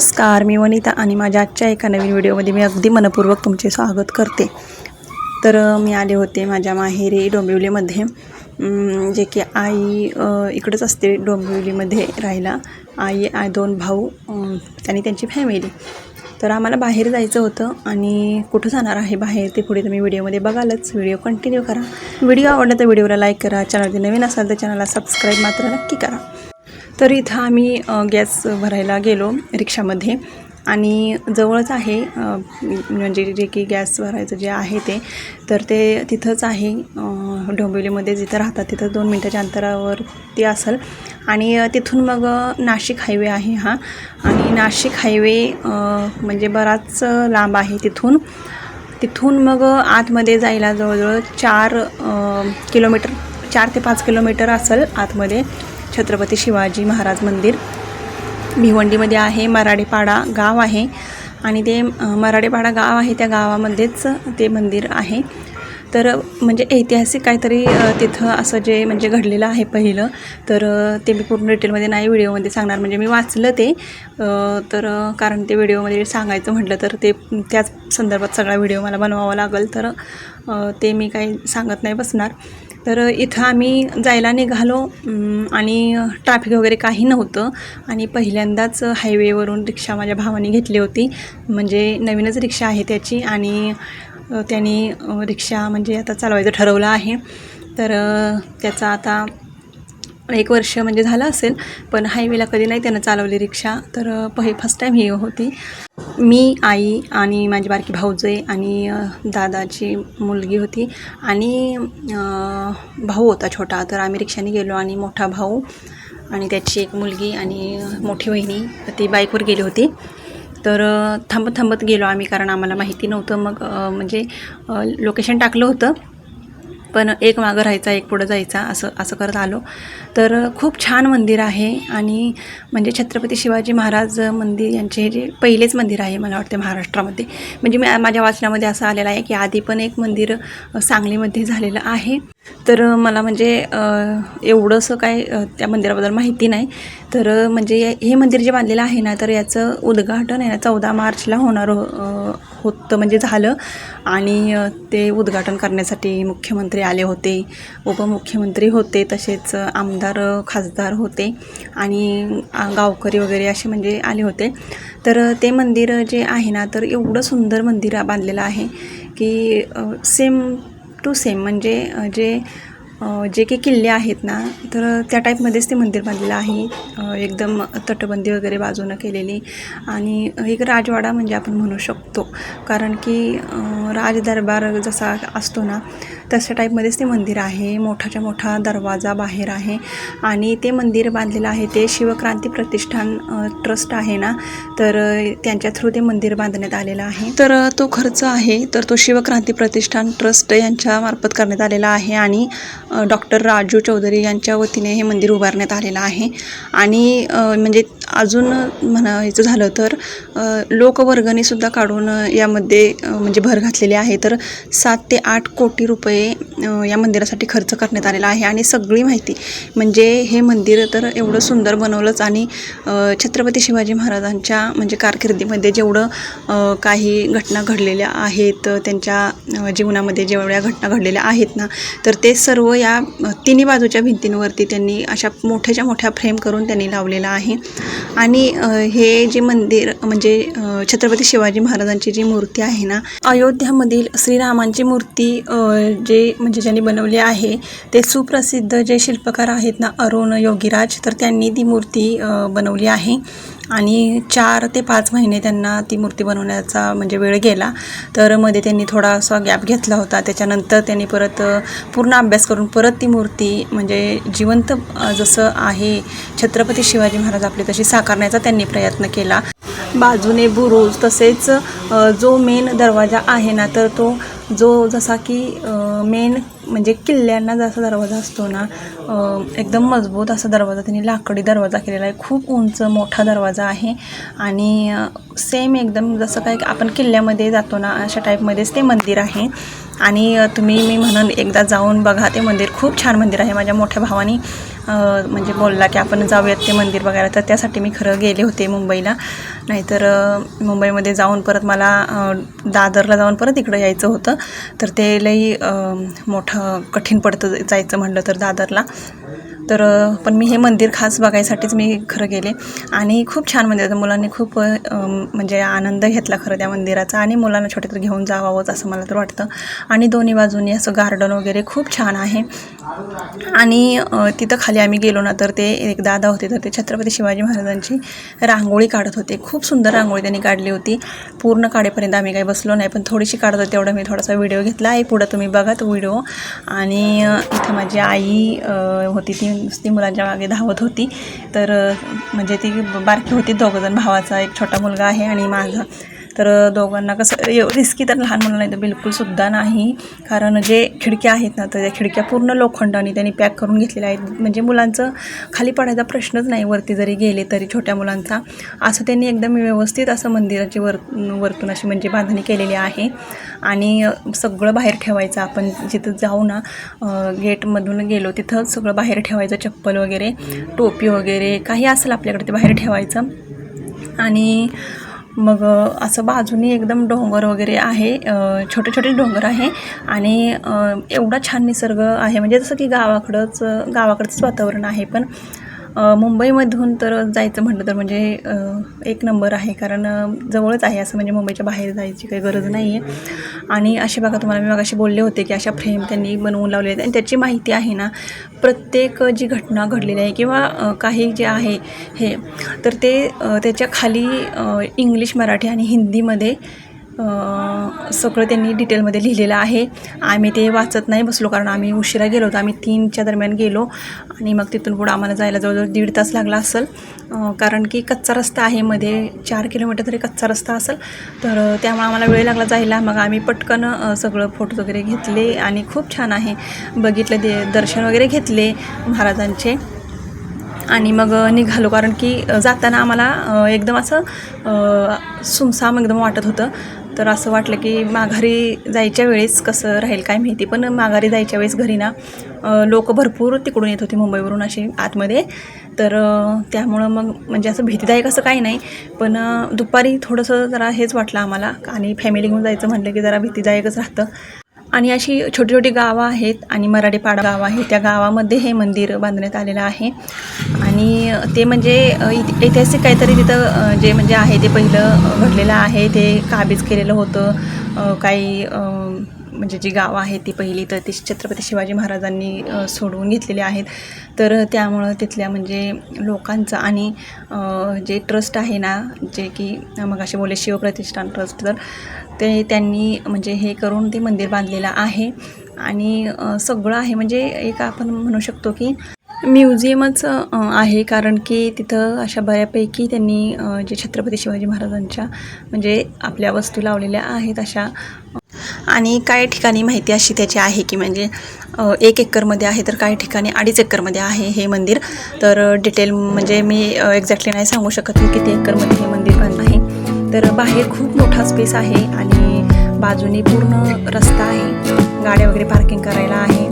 नमस्कार मी वनिता आणि माझ्या आजच्या एका नवीन व्हिडिओमध्ये मी अगदी मनपूर्वक तुमचे स्वागत करते. तर मी आले होते माझ्या माहेरी डोंबिवलीमध्ये. जे की आई इकडंच असते डोंबिवलीमध्ये राहायला. आई आय दोन भाऊ आणि त्यांची फॅमिली तर आम्हाला बाहेर जायचं होतं आणि कुठं जाणार आहे बाहेर ते पुढे तुम्ही व्हिडिओमध्ये बघालच. व्हिडिओ कंटिन्यू करा. व्हिडिओ आवडला तर व्हिडिओला लाईक करा. चॅनलचे नवीन असाल तर चॅनलला सबस्क्राईब मात्र नक्की करा. तर इथं आम्ही गॅस भरायला गेलो रिक्षामध्ये. आणि जवळच आहे म्हणजे जे की गॅस भरायचं जे आहे ते तर ते तिथंच आहे डोंबिवलीमध्ये जिथं राहतात तिथं दोन मिनटाच्या अंतरावर ते असेल. आणि तिथून मग नाशिक हायवे आहे हा. आणि नाशिक हायवे म्हणजे बराच लांब आहे तिथून. तिथून मग आतमध्ये जायला जवळजवळ चार किलोमीटर चार ते पाच किलोमीटर असेल आतमध्ये. छत्रपती शिवाजी महाराज मंदिर. भिवंडीमध्ये आहे मराडेपाडा गाव आहे. आणि ते मराडेपाडा गाव आहे त्या गावामध्येच ते मंदिर आहे. तर म्हणजे ऐतिहासिक काहीतरी तिथं असं जे म्हणजे घडलेलं आहे पहिलं तर ते मी पूर्ण डिटेलमध्ये नाही व्हिडिओमध्ये सांगणार. म्हणजे मी वाचलं ते तर कारण ते व्हिडिओमध्ये सांगायचं म्हटलं तर ते त्याच संदर्भात सगळा व्हिडिओ मला बनवावा लागेल. तर ते मी काही सांगत नाही बसणार. तर इथं आम्ही जायला निघालो आणि ट्रॅफिक वगैरे काही नव्हतं. आणि पहिल्यांदाच हायवेवरून रिक्षा माझ्या भावाने घेतली होती. म्हणजे नवीनच रिक्षा आहे त्याची आणि अ, त्यांनी रिक्षा म्हणजे आता चालवायचं ठरवलं आहे. तर त्याचा आता एक वर्ष म्हणजे झालं असेल पण हायवेला कधी नाही त्यानं चालवली रिक्षा तर पहि फर्स्ट टाईम ही होती. मी आई आणि माझी बारकी भाऊजे आणि दादाची मुलगी होती आणि भाऊ होता छोटा. तर आम्ही रिक्षाने गेलो आणि मोठा भाऊ आणि त्याची एक मुलगी आणि मोठी वहिनी ती बाईकवर गेली होती. तर थांबत थांबत गेलो आम्ही कारण आम्हाला माहिती नव्हतं. मग म्हणजे लोकेशन टाकलं होतं. पण एक मागं राहायचा एक पुढं जायचा असं असं करत आलो. तर खूप छान मंदिर आहे आणि म्हणजे छत्रपती शिवाजी महाराज मंदिर यांचे जे पहिलेच मंदिर आहे मला वाटते महाराष्ट्रामध्ये. म्हणजे मी माझ्या वाचनामध्ये असं आलेलं आहे की आधी पण एक मंदिर सांगलीमध्ये झालेलं आहे. तर मला म्हणजे एवढंसं काय त्या मंदिराबद्दल माहिती नाही. तर म्हणजे हे मंदिर जे बांधलेलं आहे ना तर याचं उद्घाटन आहे ना चौदा मार्चला होणार होतं म्हणजे झालं. आणि ते उद्घाटन करण्यासाठी मुख्यमंत्री आले होते उपमुख्यमंत्री होते तसेच आमदार खासदार होते आणि गावकरी वगैरे असे म्हणजे आले होते. तर ते मंदिर जे आहे ना तर एवढं सुंदर मंदिर बांधलेलं आहे की सेम टू सेम म्हणजे जे जे काही किल्ले आहेत ना तर त्या टाईपमध्येच ते मंदिर बांधलेलं आहे. एकदम तटबंदी वगैरे बाजूनं केलेली. आणि एक राजवाडा म्हणजे आपण म्हणू शकतो. कारण की राजदरबार जसा असतो ना तशा टाईपमध्येच ते मंदिर आहे. मोठाच्या मोठा दरवाजा बाहेर आहे. आणि ते मंदिर बांधलेलं आहे. ते शिवक्रांती प्रतिष्ठान ट्रस्ट आहे ना तर त्यांच्या थ्रू ते मंदिर बांधण्यात आलेलं आहे. तर तो खर्च आहे. तर तो शिवक्रांती प्रतिष्ठान ट्रस्ट यांच्या मार्फत करण्यात आलेला आहे. आणि डॉक्टर राजू चौधरी यांच्या वतीने हे मंदिर उभारण्यात आलेलं आहे. आणि म्हणजे अजून म्हणायचं झालं तर अ, लोकवर्गणीसुद्धा काढून यामध्ये म्हणजे भर घातलेली आहे. तर सात ते आठ कोटी रुपये या मंदिरासाठी खर्च करण्यात आलेला आहे. आणि सगळी माहिती म्हणजे हे मंदिर तर एवढं सुंदर बनवलंच आणि छत्रपती शिवाजी महाराजांच्या म्हणजे कारकिर्दीमध्ये जेवढं काही घटना घडलेल्या आहेत त्यांच्या जीवनामध्ये जेवढ्या घटना घडलेल्या आहेत ना तर ते सर्व या तिन्ही बाजूच्या भिंतींवरती त्यांनी अशा मोठ्याच्या मोठ्या फ्रेम करून त्यांनी लावलेला आहे. आणि हे जे मंदिर म्हणजे छत्रपती शिवाजी महाराजांची जी मूर्ती आहे ना अयोध्यामधील श्रीरामांची मूर्ती जे म्हणजे ज्यांनी बनवली आहे ते सुप्रसिद्ध जे शिल्पकार आहेत ना अरुण योगीराज तर त्यांनी ती मूर्ती बनवली आहे. आणि चार ते पाच महिने त्यांना ती मूर्ती बनवण्याचा म्हणजे वेळ गेला. तर मध्ये त्यांनी थोडासा गॅप घेतला होता. त्याच्यानंतर त्यांनी परत पूर्ण अभ्यास करून परत ती मूर्ती म्हणजे जिवंत जसं आहे छत्रपती शिवाजी महाराज आपले तशी साकारण्याचा त्यांनी प्रयत्न केला. बाजूने बुरुज तसेच जो मेन दरवाजा आहे ना तर तो जो जसा की मेन म्हणजे किल्ल्यांना जसा दरवाजा असतो ना एकदम मजबूत असा दरवाजा त्यांनी लाकडी दरवाजा केलेला आहे. खूप उंच मोठा दरवाजा आहे. आणि सेम एकदम जसं काय आपण किल्ल्यामध्ये जातो ना अशा टाईपमध्येच ते मंदिर आहे. आणि तुम्ही मी म्हणून एकदा जाऊन बघा ते मंदिर खूप छान मंदिर आहे. माझ्या मोठ्या भावानी म्हणजे बोलला की आपण जाऊयात ते मंदिर बघायला. तर त्यासाठी मी खरं गेले होते मुंबईला. नाहीतर मुंबईमध्ये जाऊन परत मला दादरला जाऊन परत इकडं यायचं होतं. तर ते लई मोठं कठीण पडतं जायचं म्हणलं तर दादरला. तर पण मी हे मंदिर खास बघायसाठीच मी खरं गेले. आणि खूप छान मंदिर होतं मुलांनी खूप म्हणजे आनंद घेतला खरं त्या मंदिराचा. आणि मुलांना छोटे तर घेऊन जावावंच असं मला तर वाटतं. आणि दोन्ही बाजूनी असं गार्डन वगैरे खूप छान आहे. आणि तिथं खाली आम्ही गेलो ना तर ते एक दादा होते तर ते छत्रपती शिवाजी महाराजांची रांगोळी काढत होते. खूप सुंदर रांगोळी त्यांनी काढली होती. पूर्ण काढेपर्यंत आम्ही काही बसलो नाही पण थोडीशी काढत होते तेवढा मी थोडासा व्हिडिओ घेतला. आहे पुढं तुम्ही बघा तो व्हिडिओ. आणि इथं माझी आई होती ती. नुसती मुलांच्या मागे धावत होती. तर म्हणजे ती बारकी होती. दोघंजण भावाचा एक छोटा मुलगा आहे आणि माझा. तर दोघांना कसं रिस्की तर लहान मुलं नाही तर बिलकुलसुद्धा नाही. कारण जे खिडक्या आहेत ना तर त्या खिडक्या पूर्ण लोखंडाने त्यांनी पॅक करून घेतलेल्या आहेत. म्हणजे मुलांचं खाली पडायचा प्रश्नच नाही वरती जरी गेले तरी छोट्या मुलांचा. असं त्यांनी एकदम व्यवस्थित असं मंदिराची वर वरतून अशी म्हणजे बांधणी केलेली आहे. आणि सगळं बाहेर ठेवायचं. आपण जिथं जाऊ ना गेटमधून गेलो तिथं सगळं बाहेर ठेवायचं. चप्पल वगैरे टोपी वगैरे काही असेल आपल्याकडे ते बाहेर ठेवायचं. आणि मग असं बाजूनी एकदम डोंगर वगैरे आहे छोटे छोटे डोंगर आहे आणि एवढा छान निसर्ग आहे. म्हणजे जसं की गावाकडंच गावाकडंच वातावरण आहे पण मुंबईमधून तर जायचं म्हटलं तर म्हणजे एक नंबर आहे. कारण जवळच आहे असं म्हणजे मुंबईच्या बाहेर जायची काही गरज नाही आहे आणि असे बघा तुम्हाला मी मगाशी बोलले होते की अशा फ्रेम त्यांनी बनवून लावले आहेत. आणि त्याची माहिती आहे ना प्रत्येक जी घटना घडलेली आहे किंवा काही जे आहे हे तर ते त्याच्याखाली इंग्लिश मराठी आणि हिंदीमध्ये सगळं त्यांनी डिटेलमध्ये लिहिलेलं आहे. आम्ही ते वाचत नाही बसलो कारण आम्ही उशिरा गेलो होतो. आम्ही तीनच्या दरम्यान गेलो आणि मग तिथून पुढं आम्हाला जायला जवळजवळ दीड तास लागला असेल. कारण की कच्चा रस्ता आहे मध्ये. चार किलोमीटर तरी कच्चा रस्ता असेल. तर त्यामुळे आम्हाला वेळ लागला जायला. मग आम्ही पटकन सगळं फोटो वगैरे घेतले आणि खूप छान आहे. बघितलं दे दर्शन वगैरे घेतले महाराजांचे. आणि मग निघालो. कारण की जाताना आम्हाला एकदम असं सुमसाम एकदम वाटत होतं. तर असं वाटलं की माघारी जायच्या वेळेस कसं राहील काय माहिती. पण माघारी जायच्या वेळेस घरी ना लोक भरपूर तिकडून येत होती मुंबईवरून अशी आतमध्ये. तर त्यामुळं मग म्हणजे असं भीतीदायक असं काही नाही. पण दुपारी थोडंसं जरा हेच वाटलं आम्हाला. आणि फॅमिली घेऊन जायचं म्हटलं की जरा भीतीदायकच राहतं. आणि अशी छोटी छोटी गावं आहेत आणि मराठीपाडा गाव आहे. त्या गावामध्ये हे मंदिर बांधण्यात आलेलं आहे. आणि ते म्हणजे ऐतिहासिक काहीतरी तिथं जे म्हणजे आहे ते पहिलं घडलेलं आहे. ते काबीज केलेलं होतं. काही म्हणजे जी गावं आहेत ती पहिली तर ती छत्रपती शिवाजी महाराजांनी सोडवून घेतलेली आहेत. तर त्यामुळं तिथल्या म्हणजे लोकांचं आणि जे ट्रस्ट आहे ना जे की मग असे बोले शिवप्रतिष्ठान ट्रस्ट तर ते त्यांनी म्हणजे हे करून ते मंदिर बांधलेलं आहे. आणि सगळं आहे म्हणजे एक आपण म्हणू शकतो की म्युझियमच आहे. कारण की तिथं अशा बऱ्यापैकी त्यांनी जे छत्रपती शिवाजी महाराजांच्या म्हणजे आपल्या वस्तू लावलेल्या आहेत अशा आणि काही ठिकाणी माहिती अशी त्याची आहे की म्हणजे एक एकरमध्ये आहे तर काही ठिकाणी अडीच एकरमध्ये आहे हे मंदिर. तर डिटेल म्हणजे मी एक्झॅक्टली नाही सांगू शकत मी किती एकरमध्ये हे मंदिर बांधलं आहे. तर बाहेर खूप मोठा स्पेस आहे आणि बाजूने पूर्ण रस्ता आहे. गाड्या वगैरे पार्किंग करायला आहे.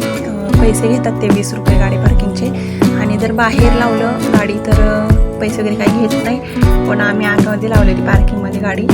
पैसे घेतात ते वीस रुपये गाडी पार्किंगचे आणि जर बाहेर लावलं गाडी तर पैसे वगैरे काही घेत नाही. पण आम्ही आतमध्ये लावलेली पार्किंगमध्ये गाडी.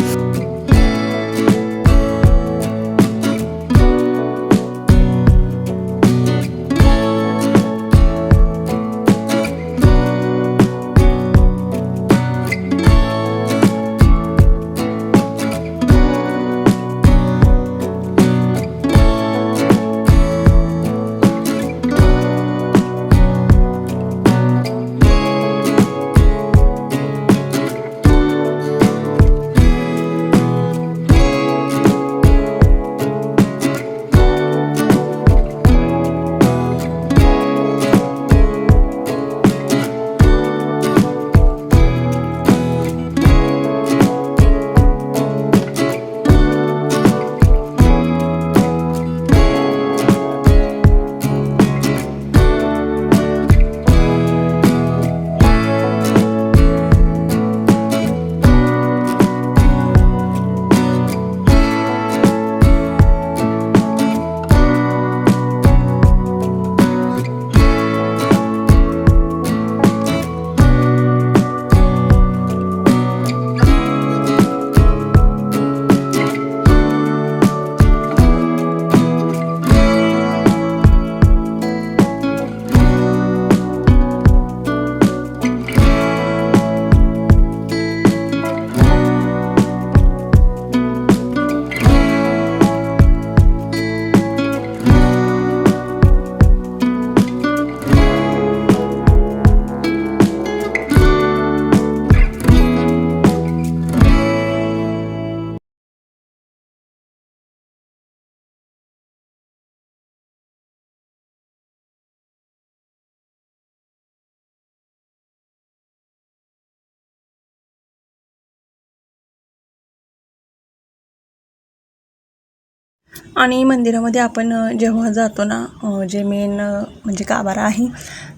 आणि मंदिरामध्ये आपण जेव्हा जातो ना जे मेन म्हणजे काबारा आहे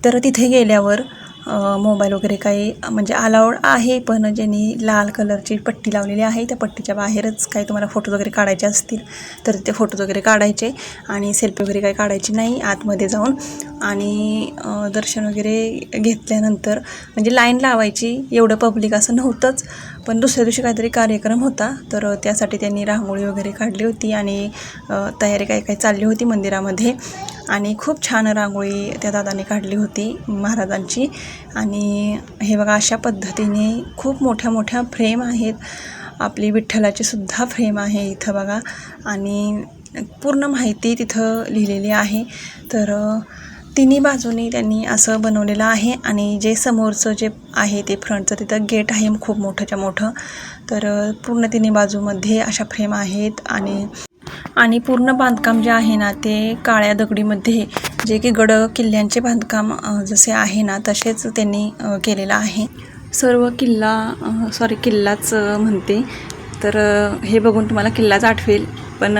तर तिथे गेल्यावर मोबाईल वगैरे काही म्हणजे अलाउड आहे पण ज्यांनी लाल कलरची पट्टी लावलेली आहे त्या पट्टीच्या बाहेरच काही तुम्हाला फोटो वगैरे काढायचे असतील तर ते फोटोज वगैरे काढायचे आणि सेल्फी वगैरे काही काढायची नाही आतमध्ये जाऊन. आणि दर्शन वगैरे घेतल्यानंतर म्हणजे लाईन लावायची एवढं पब्लिक असं नव्हतंच पण दुसऱ्या दिवशी काहीतरी कार्यक्रम होता तर त्यासाठी त्यांनी रांगोळी वगैरे काढली होती आणि तयारी काही काही चालली होती मंदिरामध्ये. आणि खूप छान रांगोळी त्या दादाने काढली होती महाराजांची. आणि हे बघा अशा पद्धतीने खूप मोठ्या मोठ्या फ्रेम आहेत. आपली विठ्ठलाची सुद्धा फ्रेम आहे इथं बघा. आणि पूर्ण माहिती तिथं लिहिलेली आहे. तर तिन्ही बाजूनी त्यांनी असं बनवलेलं आहे आणि जे समोरचं जे आहे ते फ्रंटचं तिथं गेट आहे खूप मोठंच्या मोठं. तर पूर्ण तिन्ही बाजूमध्ये अशा फ्रेम आहेत आणि आणि पूर्ण बांधकाम जे आहे ना ते काळ्या दगडीमध्ये जे की गड किल्ल्यांचे बांधकाम जसे आहे ना तसेच त्यांनी केलेलं आहे. सर्व किल्ला सॉरी किल्लाच म्हणते. तर हे बघून तुम्हाला किल्लाच आठवेल. पण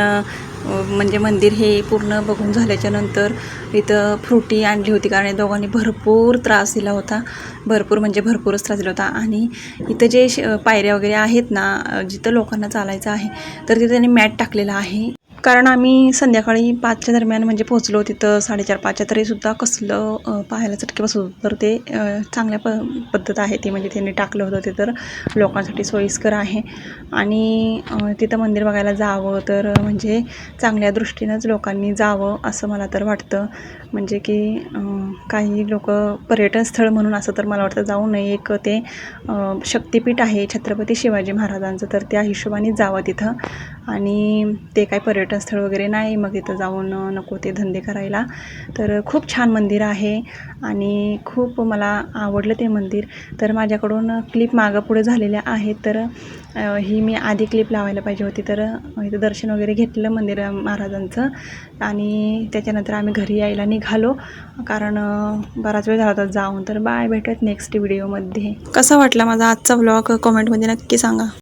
म्हणजे मंदिर हे पूर्ण बघून झाल्याच्यानंतर इथं फ्रुटी आणली होती कारण या दोघांनी भरपूर त्रास दिला होता. भरपूर म्हणजे भरपूरच त्रास दिला होता. आणि इथं जे श- पायऱ्या वगैरे आहेत ना जिथं लोकांना चालायचं आहे तर तिथे त्यांनी मॅट टाकलेला आहे. कारण आम्ही संध्याकाळी पाचच्या दरम्यान म्हणजे पोहोचलो तिथं साडेचार पाचच्या तरीसुद्धा कसलं पाहायला चटके बसत होतं. तर ते चांगल्या प पद्धत आहे ती. म्हणजे त्यांनी टाकलं होतं ते तर लोकांसाठी सोयीस्कर आहे. आणि तिथं मंदिर बघायला जावं तर म्हणजे चांगल्या दृष्टीनंच लोकांनी जावं असं मला तर वाटतं. म्हणजे की काही लोक पर्यटन स्थळ म्हणून असं तर मला वाटतं जाऊ नये. एक ते शक्तिपीठ आहे छत्रपती शिवाजी महाराजांचं तर त्या हिशोबाने जावं तिथं. आणि ते काय पर्यटन स्थळ वगैरे नाही मग तिथं जाऊन नको ते धंदे करायला. तर खूप छान मंदिर आहे आणि खूप मला आवडलं ते मंदिर. तर माझ्याकडून क्लिप मागं पुढे झालेल्या आहेत. तर ही मी आधी क्लिप लावायला पाहिजे होती तर इथं दर्शन वगैरे घेतलं मंदिर महाराजांचं. आणि त्याच्यानंतर आम्ही घरी यायला निघालो कारण बराच वेळ झाला होता जाऊन. तर बाय भेटत नेक्स्ट व्हिडिओमध्ये कसा वाटला माझा आजचा व्लॉग कमेंटमध्ये नक्की सांगा.